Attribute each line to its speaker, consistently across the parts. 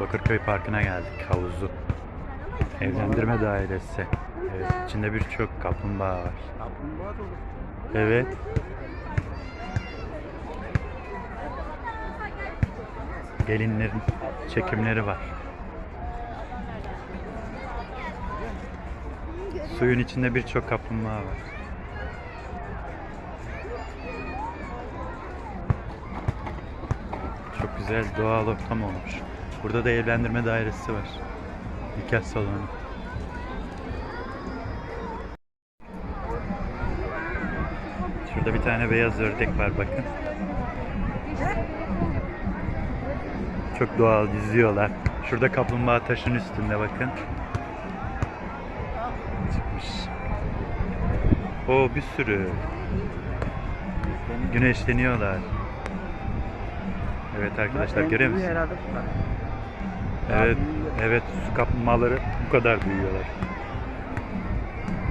Speaker 1: Bakırköy Parkı'na geldik. Havuzlu. Evlendirme dairesi. Evet, içinde birçok kaplumbağa var.
Speaker 2: Kaplumbağa dolu.
Speaker 1: Evet. Gelinlerin çekimleri var. Suyun içinde birçok kaplumbağa var. Çok güzel doğal ortam olmuş. Burada da evlendirme dairesi var. Nikah salonu. Şurada bir tane beyaz ördek var bakın. Çok doğal yüzüyorlar. Şurada kaplumbağa taşın üstünde bakın. Çıkmış. O bir sürü. Güneşleniyorlar. Evet arkadaşlar görüyor
Speaker 2: büyüğü
Speaker 1: musun?
Speaker 2: Herhalde bu kadar.
Speaker 1: Evet, evet su kaplumbağaları bu kadar büyüyorlar.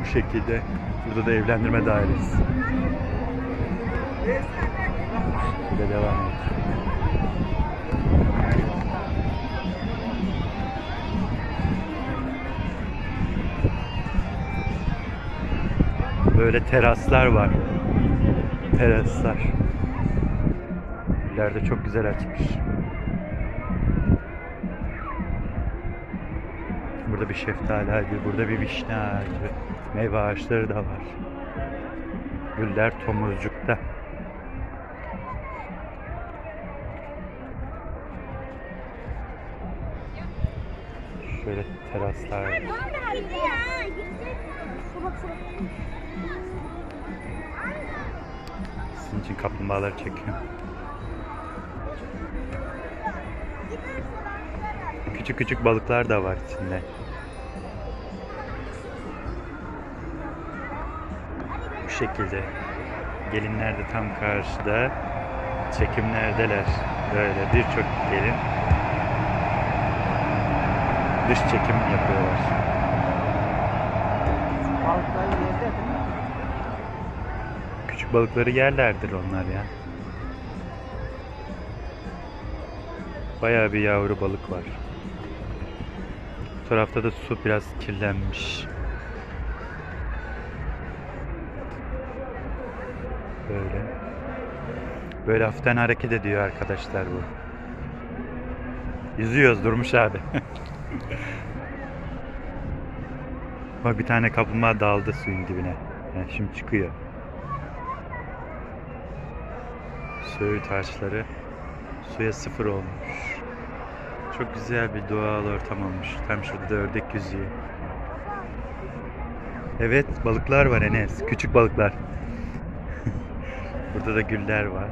Speaker 1: Bu şekilde. Burada da evlendirme dairesi. Bu şekilde devam ediyor. Böyle teraslar var. Teraslar. İleride çok güzel açmış. Burada bir şeftali ağacı, burada bir vişne ağacı, meyve ağaçları da var. Güller tomurcukta. Şöyle teraslar. Sizin için kaplumbağaları çekiyorum. Küçük küçük balıklar da var içinde. Bu şekilde. Gelinler de tam karşıda. Çekimlerdeler. Böyle birçok gelin dış çekim yapıyorlar.
Speaker 2: Balıklar yerde değil mi?
Speaker 1: Küçük balıkları yerlerdir onlar ya. Bayağı bir yavru balık var. Tarafta da su biraz kirlenmiş. Böyle. Böyle hafiften hareket ediyor arkadaşlar bu. Yüzüyoruz Durmuş abi. Bak bir tane kaplumbağa daldı suyun dibine. Yani şimdi çıkıyor. Söğüt ağaçları suya sıfır olmuş. Çok güzel bir doğal ortam olmuş. Tam şurada da ördek yüzüyor. Evet balıklar var Enes. Küçük balıklar. Burada da güller var.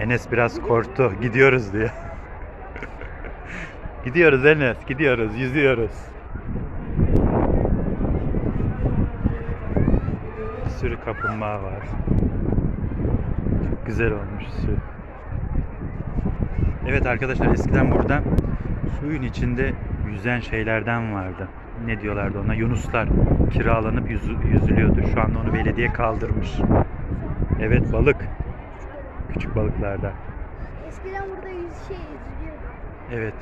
Speaker 1: Enes biraz korktu. Gidiyoruz diyor. gidiyoruz Enes. Gidiyoruz. Yüzüyoruz. Bir sürü kaplumbağa var. Çok güzel olmuş su. Evet arkadaşlar eskiden burada suyun içinde yüzen şeylerden vardı. Ne diyorlardı ona? Yunuslar kiralanıp yüzü- yüzülüyordu. Şu anda onu belediye kaldırmış. Evet balık. Küçük balıklardan.
Speaker 3: Eskiden burada yüz şey yüzülüyordu.
Speaker 1: Evet.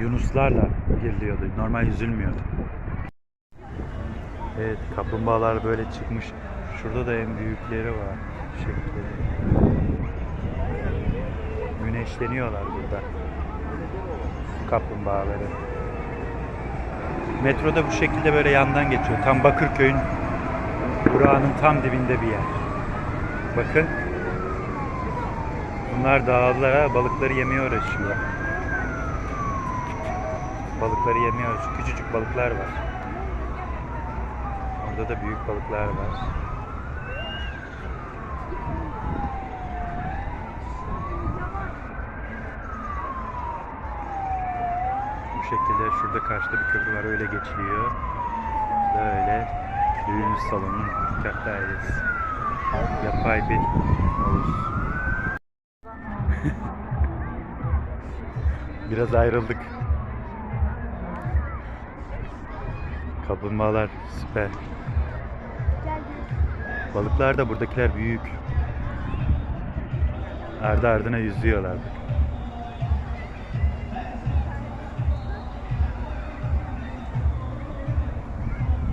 Speaker 1: Yunuslarla giriliyordu. Normal yüzülmüyordu. Evet, kaplumbağalar böyle çıkmış. Şurada da en büyükleri var. Şekilde. Güneşleniyorlar burada. Kaplumbağaları. Metroda bu şekilde böyle yandan geçiyor. Tam Bakırköy'ün durağının tam dibinde bir yer. Bakın. Bunlar dağıldılar ha. Balıkları yemeye uğraşıyor. Balıkları yemeye uğraşıyor. Küçücük balıklar var. Orada da büyük balıklar var. Şekilde şurada karşıda bir köprü var. Öyle geçiliyor. Böyle düğün salonu nikah. Yapay bir. Biraz ayrıldık. Kaplumbağalar süper. Balıklar da buradakiler büyük. Ardı ardına yüzüyorlar.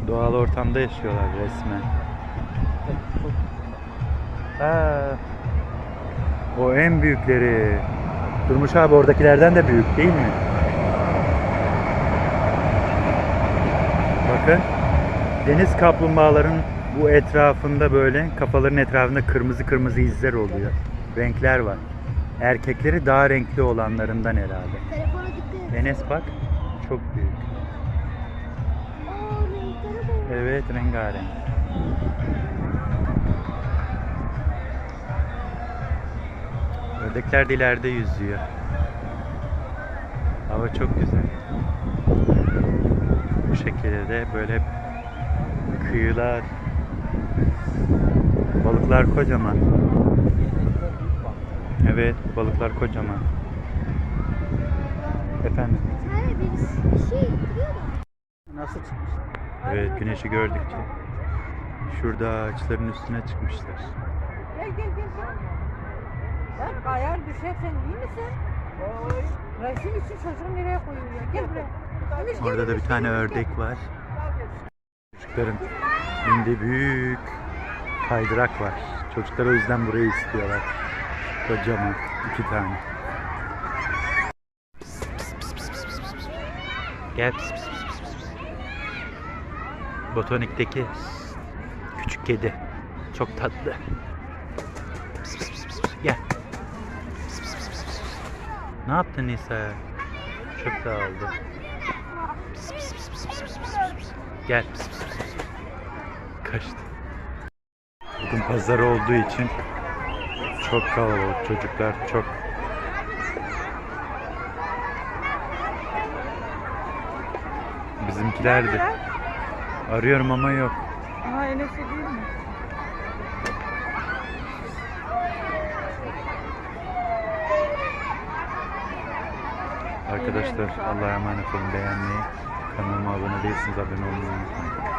Speaker 1: Doğal ortamda yaşıyorlar resmen. Ha. O en büyükleri. Durmuş abi oradakilerden de büyük değil mi? Bakın. Deniz kaplumbağaların bu etrafında böyle kafaların etrafında kırmızı kırmızı izler oluyor. Renkler var. Erkekleri daha renkli olanlarından herhalde. Enes bak. Çok büyük. Evet rengarenk. Ördekler de ileride yüzüyor. Hava çok güzel. Bu şekilde de böyle kıyılar, balıklar kocaman. Evet, balıklar kocaman. Efendim.
Speaker 3: Bir şey da.
Speaker 2: Nasıl çıkmış?
Speaker 1: Evet, güneşi gördükçe. Şurada ağaçların üstüne çıkmışlar.
Speaker 4: Gel gel gel gel. Bak ayar düşersen iyi misin? Resim için çocuğu nereye koyuyor? Gel buraya.
Speaker 1: Orada da bir tane ördek var. Çocukların binde büyük kaydırak var. Çocuklar o yüzden burayı istiyorlar. Kocaman iki tane. Gel. Pis, pis. Botanik'teki küçük kedi. Çok tatlı. Pis, pis, pis, pis. Gel. Pis, pis, pis, pis. Ne yaptın Nisa? Çok dağıldı. Pis, pis, pis, pis, pis, pis. Gel. Pis, pis, pis, pis. Kaçtı. Bugün pazar olduğu için çok kalabalık çocuklar çok. Bizimkiler de. Arıyorum ama yok.
Speaker 4: Aha Enes'e değil mi?
Speaker 1: Arkadaşlar Allah'a emanet olun beğenmeyi. Kanalıma abone değilsiniz abone olmayı unutmayın.